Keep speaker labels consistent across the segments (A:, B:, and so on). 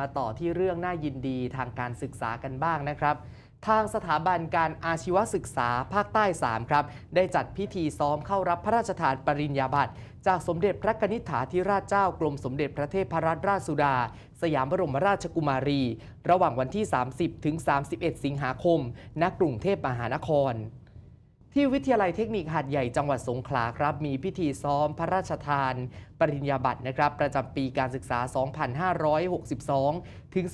A: มาต่อที่เรื่องน่ายินดีทางการศึกษากันบ้างนะครับ ทางสถาบันการอาชีวศึกษาภาคใต้ 3 ครับ ได้จัดพิธีซ้อมเข้ารับพระราชทานปริญญาบัตรจากสมเด็จพระกนิษฐาธิราชเจ้ากรมสมเด็จพระเทพรัตนราชสุดา สยามบรมราชกุมารี ระหว่างวันที่ 30 ถึง 31 สิงหาคม ณ กรุงเทพมหานคร ที่วิทยาลัยเทคนิคหาดใหญ่จังหวัดสงขลาครับ มีพิธีซ้อมพระราชทาน ปริญญาบัตรนะครับ ประจำปีการศึกษา 2562 ถึง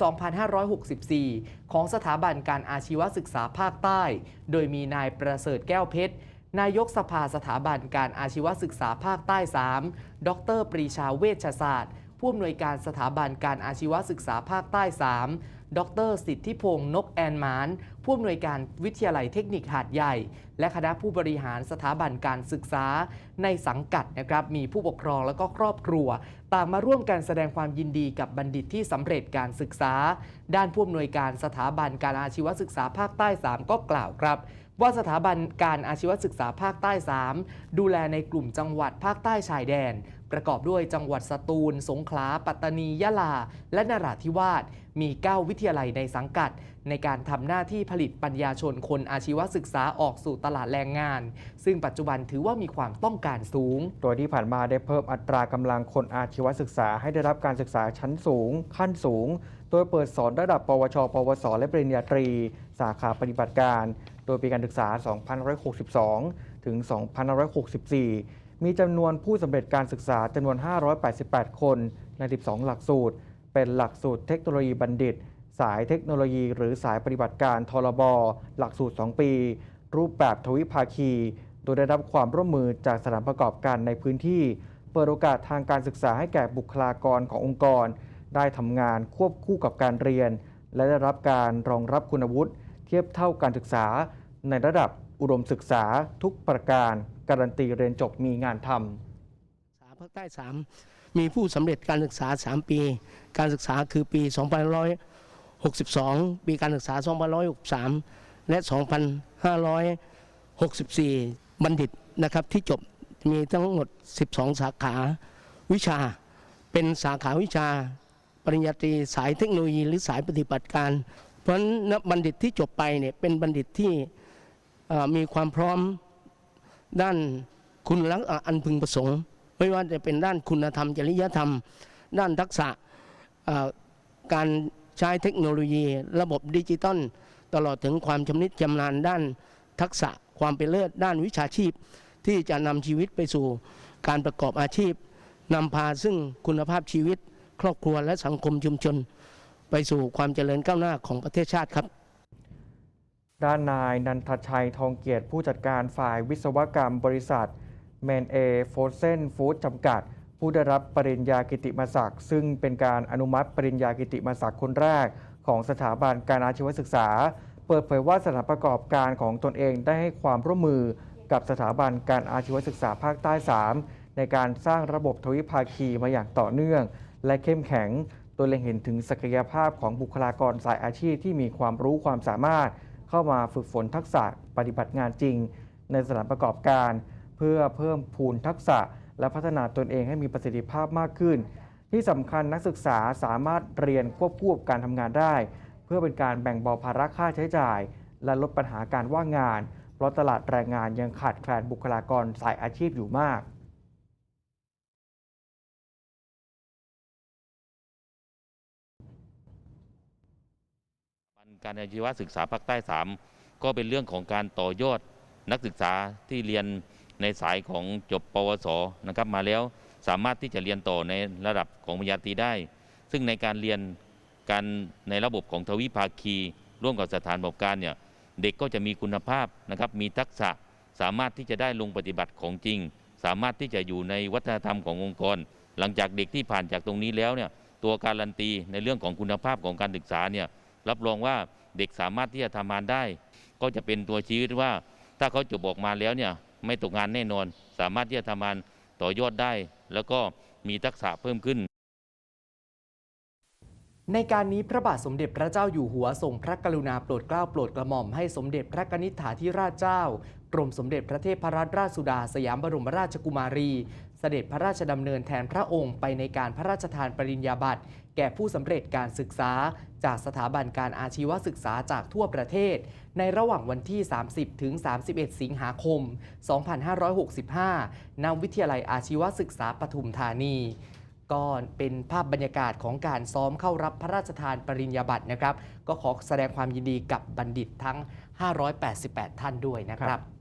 A: 2564 ของสถาบันการอาชีวศึกษาภาคใต้ โดยมีนายประเสริฐแก้วเพชรนายกสภาสถาบันการอาชีวศึกษาภาคใต้ 3 ดร ปรีชาเวชศาสตร์ ผู้อำนวยการสถาบันการอาชีวศึกษาภาคใต้ 3 ดร สิทธิพงศ์นกแอนมาน ผู้อำนวยการวิทยาลัยเทคนิคหาดใหญ่ และคณะผู้บริหารสถาบันการศึกษาในสังกัดนะครับมีผู้ปกครองและก็ครอบครัว ต่างมาร่วมกันแสดงความยินดีกับบัณฑิตที่สำเร็จการศึกษา ด้านผู้อำนวยการสถาบันการอาชีวศึกษาภาคใต้ 3 ก็กล่าวครับ ว่าสถาบันการอาชีวศึกษาภาคใต้ 3 ดูแลในกลุ่มจังหวัดภาคใต้ชายแดน ประกอบด้วยจังหวัดสตูล สงขลา ปัตตานี ยะลา และนราธิวาส มี 9 วิทยาลัยในสังกัด ในการทำหน้าที่ผลิตปัญญาชนคนอาชีวศึกษาออกสู่ตลาดแรงงาน ซึ่งปัจจุบันถือว่ามีความต้องการสูง
B: โดยที่ผ่านมาได้เพิ่มอัตรากำลังคนอาชีวศึกษาให้ได้รับการศึกษาชั้นสูง ขั้นสูง โดยเปิดสอนระดับ ปวช ปวส และปริญญาตรี สาขาปฏิบัติการ โดยปีการศึกษา 2562 ถึง 2564 มีจำนวนผู้สำเร็จการศึกษาจำนวน 588 คนใน 12 หลักสูตร เป็นหลักสูตรเทคโนโลยีบัณฑิต สายเทคโนโลยีหรือสายปฏิบัติการทรบหลักสูตร 2 ปี รูปแบบทวิภาคี โดยได้รับความร่วมมือจากสถานประกอบการในพื้นที่ เปิดโอกาสทางการศึกษาให้แก่บุคลากรขององค์กร ได้ทำงานควบคู่กับการเรียน และได้รับการรองรับคุณวุฒิ ทียบเท่าการศึกษา ในระดับอุดมศึกษาทุกประการ การันตีเรียนจบมีงานทำ
C: ศึกษาภาคใต้3มีผู้สำเร็จการศึกษา 3 ปี การศึกษาคือปี 2562 ปีการศึกษา 2563 และ 2564 บัณฑิตนะครับที่จบมีทั้งหมด 12 สาขาวิชา เป็นสาขาวิชา ปริญญาตรีสายเทคโนโลยีหรือสายปฏิบัติการ เพราะฉะนั้นบัณฑิตที่จบไปเนี่ยเป็นบัณฑิตที่มีความพร้อมด้านคุณลักษณะอันพึงประสงค์ ไม่ว่าจะเป็นด้านคุณธรรม จริยธรรม ด้านทักษะการใช้เทคโนโลยีระบบดิจิตอลตลอดถึงความชำนิชำนาญด้านทักษะความเป็นเลิศด้านวิชาชีพ ที่จะนำชีวิตไปสู่การประกอบอาชีพนำพาซึ่งคุณภาพชีวิต ครอบครัวและสังคมชุมชน ไปสู่ความเจริญก้าวหน้าของประเทศชาติครับ
B: ด้านนายนันทชัยทองเกียรติผู้จัดการฝ่ายวิศวกรรมบริษัทเมนเอโฟเซนฟู้ดจำกัด ผู้ได้รับปริญญากิติมศักดิ์ซึ่งเป็นการอนุมัติปริญญากิติมศักดิ์คนแรก ของสถาบันการอาชีวศึกษา เปิดเผยว่าสถานประกอบการของตนเองได้ให้ความร่วมมือกับสถาบันการอาชีวศึกษาภาคใต้ 3 ในการสร้างระบบทวิภาคีมาอย่างต่อเนื่อง และเข้มแข็ง โดยเล็งเห็นถึงศักยภาพของบุคลากรสายอาชีพที่มีความรู้ความสามารถ เข้ามาฝึกฝนทักษะปฏิบัติงานจริง ในสถานประกอบการ เพื่อเพิ่มพูนทักษะ และพัฒนาตนเองให้มีประสิทธิภาพมากขึ้น ที่สำคัญนักศึกษาสามารถเรียนควบคู่กับการทำงานได้ เพื่อเป็นการแบ่งเบาภาระค่าใช้จ่าย และลดปัญหาการว่างงาน เพราะตลาดแรงงานยังขาดแคลนบุคลากรสายอาชีพอยู่มาก
D: การอาชีวศึกษาภาคใต้ 3 ก็เป็นเรื่องของการต่อยอดนักศึกษาที่เรียนในสายของจบปวสนะครับมาแล้วสามารถที่จะเรียนต่อในระดับของปริญญาตรีได้ ซึ่งในการเรียนการในระบบของทวิภาคี ร่วมกับสถานประกอบการเนี่ยเด็กก็จะมีคุณภาพนะครับมีทักษะสามารถที่จะได้ลงปฏิบัติของจริง สามารถที่จะอยู่ในวัฒนธรรมขององค์กร หลังจากเด็กที่ผ่านจากตรงนี้แล้วเนี่ยตัวการันตีในเรื่องของคุณภาพของการศึกษาเนี่ย รับรองว่าเด็กสามารถที่จะทำงานได้ ก็จะเป็นตัวชี้ว่า ถ้าเขาจบออกมาแล้วเนี่ยไม่ตกงานแน่นอน สามารถที่จะทำงานต่อยอดได้ แล้วก็มีทักษะเพิ่มขึ้น
A: ในการนี้พระบาทสมเด็จพระเจ้าอยู่หัวทรงพระกรุณาโปรดเกล้าโปรดกระหม่อมให้สมเด็จพระกนิษฐาธิราชเจ้า กรมสมเด็จพระเทพรัตนราชสุดาสยามบรมราชกุมารีสด็จพระราชดำเนินแทนพระองค์ไปในการพระราชทานปริญญาบัตรแก่ผู้สำเร็จการศึกษา จากสถาบันการอาชีวศึกษาจากทั่วประเทศ ในระหว่างวันที่ 30 ถึง 31 สิงหาคม 2565 ณ วิทยาลัยอาชีวศึกษาปทุมธานีก็เป็นภาพบรรยากาศของการซ้อมเข้ารับพระราชทานปริญญาบัตรนะครับ ก็ขอแสดงความยินดีกับบัณฑิตทั้ง 588 ท่านด้วยนะครับ